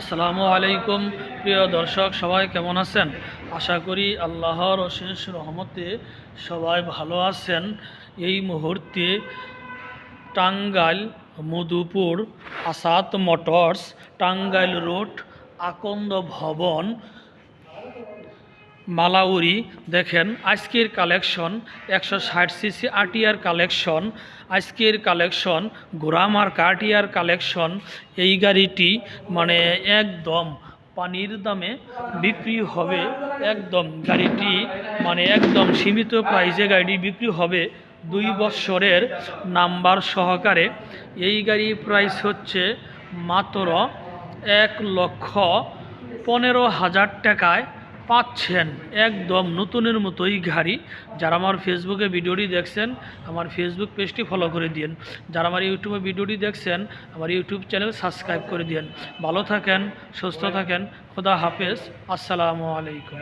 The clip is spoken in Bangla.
আসসালামু আলাইকুম, প্রিয় দর্শক, সবাই কেমন আছেন? আশা করি আল্লাহর অশেষ রহমতে সবাই ভালো আছেন। এই মুহূর্তে টাঙ্গাইল, মধুপুর, আসাদ মোটরস, টাঙ্গাইল রোড, আকন্দ ভবন মালাউরি, দেখেন, আজকের কালেকশন একশো ষাট সিসি আটিয়ার কালেকশন, আজকের কালেকশন গোরামার কাটিয়ার কালেকশন, এই গাড়িটি মানে একদম পানির দামে বিক্রি হবে, একদম গাড়িটি মানে একদম সীমিত প্রাইজে গাড়িটি বিক্রি হবে দুই বছরের নাম্বার সহকারে। এই গাড়ি প্রাইস হচ্ছে মাত্র এক লক্ষ পনেরো হাজার টাকায় পাচ্ছেন একদম নতুনের মতোই ঘাড়ি যারা আমার ফেসবুকে ভিডিওটি দেখছেন, আমার ফেসবুক পেজটি ফলো করে দিন যারা আমার ইউটিউবে ভিডিওটি দেখছেন, আমার ইউটিউব চ্যানেল সাবস্ক্রাইব করে দিন ভালো থাকেন, সুস্থ থাকেন, খোদা হাফেজ। আসসালামু আলাইকুম।